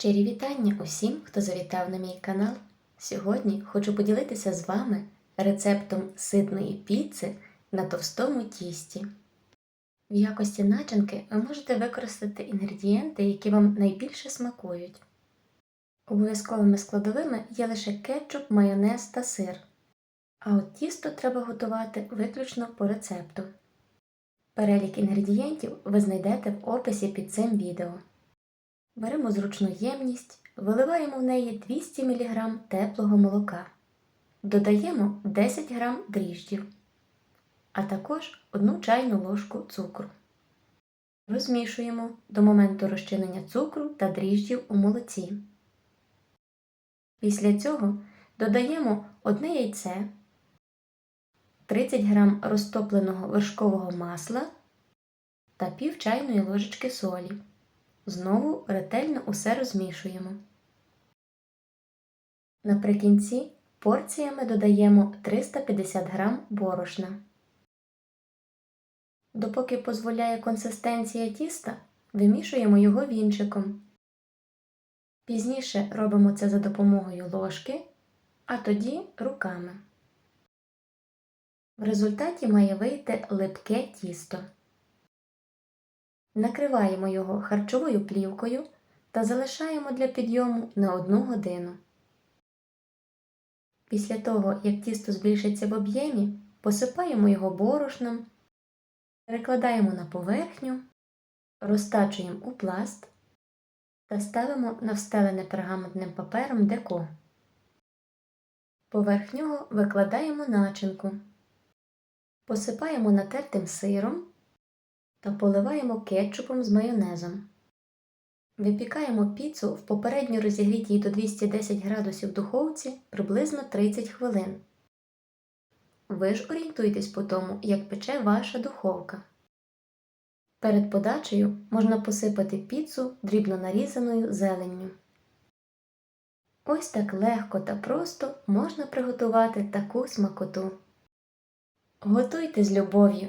Щирі вітання усім, хто завітав на мій канал. Сьогодні хочу поділитися з вами рецептом ситної піци на товстому тісті. В якості начинки ви можете використати інгредієнти, які вам найбільше смакують. Обов'язковими складовими є лише кетчуп, майонез та сир. А от тісто треба готувати виключно по рецепту. Перелік інгредієнтів ви знайдете в описі під цим відео. Беремо зручну ємність, виливаємо в неї 200 мг теплого молока. Додаємо 10 г дріжджів, а також 1 чайну ложку цукру. Розмішуємо до моменту розчинення цукру та дріжджів у молоці. Після цього додаємо одне яйце, 30 г розтопленого вершкового масла та пів чайної ложечки солі. Знову ретельно усе розмішуємо. Наприкінці порціями додаємо 350 г борошна. Допоки дозволяє консистенція тіста, вимішуємо його вінчиком. Пізніше робимо це за допомогою ложки, а тоді руками. В результаті має вийти липке тісто. Накриваємо його харчовою плівкою та залишаємо для підйому на 1 годину. Після того, як тісто збільшиться в об'ємі, посипаємо його борошном, перекладаємо на поверхню, розтачуємо у пласт та ставимо на встелене пергаментним папером деко. Поверх нього викладаємо начинку, посипаємо натертим сиром та поливаємо кетчупом з майонезом. Випікаємо піцу в попередньо розігрітій до 210 градусів духовці приблизно 30 хвилин. Ви ж орієнтуйтесь по тому, як пече ваша духовка. Перед подачею можна посипати піцу дрібно нарізаною зеленню. Ось так легко та просто можна приготувати таку смакоту. Готуйте з любов'ю,